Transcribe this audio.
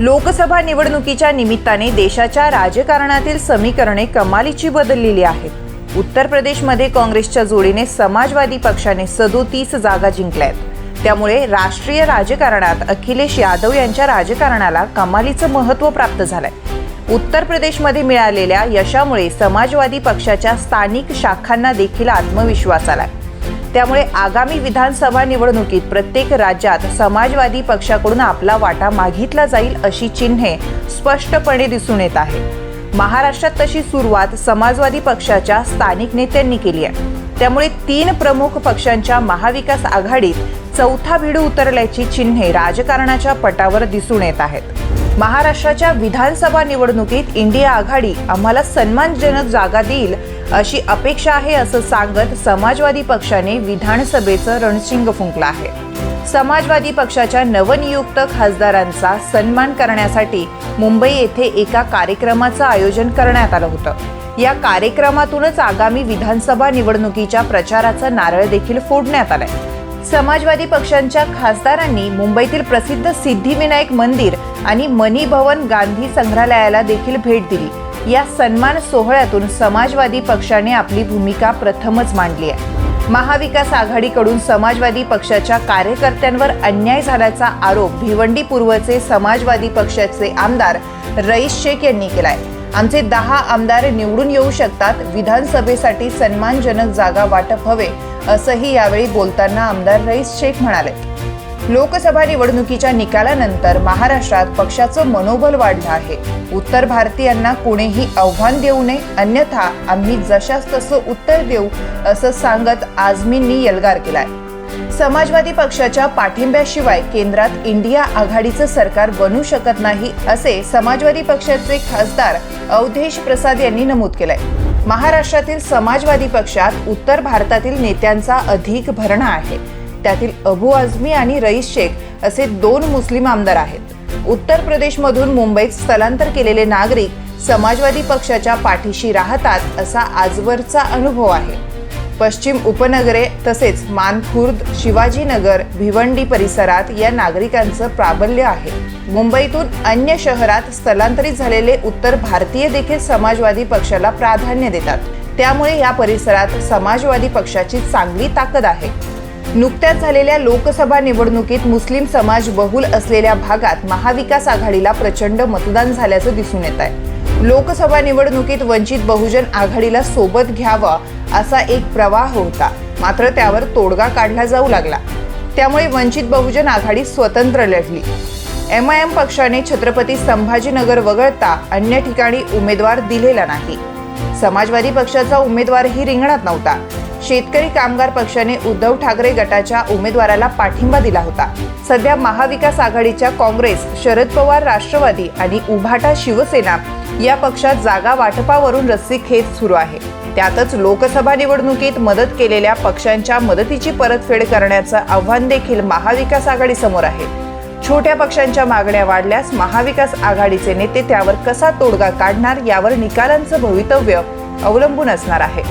लोकसभा निवडणुकीच्या निमित्ताने देशाच्या राजकारणातील समीकरणे कमालीची बदललेली आहेत. उत्तर प्रदेशमध्ये काँग्रेसच्या जोडीने समाजवादी पक्षाने सदोतीस जागा जिंकल्यात. त्यामुळे राष्ट्रीय राजकारणात अखिलेश यादव यांच्या राजकारणाला कमालीचं महत्त्व प्राप्त झालंय. उत्तर प्रदेशमध्ये मिळालेल्या यशामुळे समाजवादी पक्षाच्या स्थानिक शाखांना देखील आत्मविश्वास आलाय. त्यामुळे आगामी विधानसभा निवडणुकीत प्रत्येक राज्यात समाजवादी पक्षाकडून आपला वाटा मागितला जाईल अशी चिन्हे स्पष्टपणे दिसून येत आहे महाराष्ट्रात तशी सुरुवात समाजवादी पक्षाच्या स्थानिक नेत्यांनी केली आहे. त्यामुळे तीन प्रमुख पक्षांच्या महाविकास आघाडीत चौथा भिडू उतरल्याची चिन्हे राजकारणाच्या पटावर दिसून येत आहेत. महाराष्ट्राच्या विधानसभा निवडणुकीत इंडिया आघाडी आम्हाला सन्मानजनक जागा देईल अशी अपेक्षा आहे असं सांगत समाजवादी पक्षाने विधानसभेचं रणशिंग फुंकलं आहे. समाजवादी पक्षाच्या नवनियुक्त खासदारांचा सन्मान करण्यासाठी मुंबई येथे एका कार्यक्रमाचं आयोजन करण्यात आलं होतं. या कार्यक्रमातूनच आगामी विधानसभा निवडणुकीच्या प्रचाराचं नारळ देखील फोडण्यात आलंय. समाजवादी पक्षांच्या खासदारांनी मुंबईतील प्रसिद्ध सिद्धिविनायक मंदिर आणि मनी भवन गांधी संग्रहालयाला देखील भेट दिली. या सन्मान सोहळ्यातून समाजवादी पक्षाने आपली भूमिका प्रथमच मांडली आहे. महाविकास आघाडीकडून समाजवादी पक्षाच्या कार्यकर्त्यांवर अन्याय झाल्याचा आरोप भिवंडी पूर्वचे समाजवादी पक्षाचे आमदार रईस शेख यांनी केलाय. आमचे दहा आमदार निवडून येऊ शकतात विधानसभेसाठी सन्मानजनक जागा वाटप हवे असंही यावेळी बोलताना आमदार रईस शेख म्हणाले. लोकसभा निवडणुकीच्या निकालानंतर महाराष्ट्रात पक्षाचं मनोबल वाढलं आहे. उत्तर भारतीयांना कोणीही आव्हान देऊ नये अन्यथा आम्ही जशास तसं उत्तर देऊ असं सांगत आझमींनी यलगार केलाय. समाजवादी पक्षाच्या पाठिंब्याशिवाय केंद्रात इंडिया आघाडीचं सरकार बनू शकत नाही असे समाजवादी पक्षाचे खासदार अवधेश प्रसाद यांनी नमूद केलंय. महाराष्ट्रातील समाजवादी पक्षात उत्तर भारतातील नेत्यांचा अधिक भरणा आहे. त्यातील अबू आझमी आणि रईस शेख असे दोन मुस्लिम आमदार आहेत. उत्तर प्रदेशमधून मुंबईत स्थलांतर केलेले नागरिक समाजवादी पक्षाच्या पाठीशी राहतात असा आजवरचा अनुभव आहे. पश्चिम उपनगरे तसेच मानखुर्द शिवाजीनगर भिवंडी परिसरात या नागरिकांचं प्राबल्य आहे. मुंबईतून अन्य शहरात स्थलांतरित झालेले उत्तर भारतीय देखील समाजवादी पक्षाला प्राधान्य देतात. त्यामुळे या परिसरात समाजवादी पक्षाची चांगली ताकद आहे. नुकत्याच झालेल्या लोकसभा निवडणुकीत मुस्लिम समाज बहुल असलेल्या भागात महाविकास आघाडीला प्रचंड मतदान झाल्याचं दिसून येत आहे. लोकसभा निवडणुकीत वंचित बहुजन आघाडीला सोबत घ्यावा असा एक प्रवाह होता. मात्र त्यावर तोडगा काढला जाऊ लागला. त्यामुळे वंचित बहुजन आघाडी स्वतंत्र लढली. एम आय एम पक्षाने छत्रपती संभाजीनगर वगळता अन्य ठिकाणी उमेदवार दिलेला नाही. समाजवादी पक्षाचा उमेदवारही रिंगणात नव्हता. शेतकरी कामगार पक्षाने उद्धव ठाकरे गटाच्या उमेदवाराला पाठिंबा दिला होता. सध्या महाविकास आघाडीच्या काँग्रेस शरद पवार राष्ट्रवादी आणि उभाटा शिवसेना या पक्षात जागा वाटपावरून रस्सीखेच सुरू आहे. त्यातच लोकसभा निवडणुकीत मदत केलेल्या पक्षांच्या मदतीची परतफेड करण्याचं आव्हान देखील महाविकास आघाडी समोर आहे. छोट्या पक्षांच्या मागण्या वाढल्यास महाविकास आघाडीचे नेते त्यावर कसा तोडगा काढणार यावर निकालांचं भवितव्य अवलंबून असणार आहे.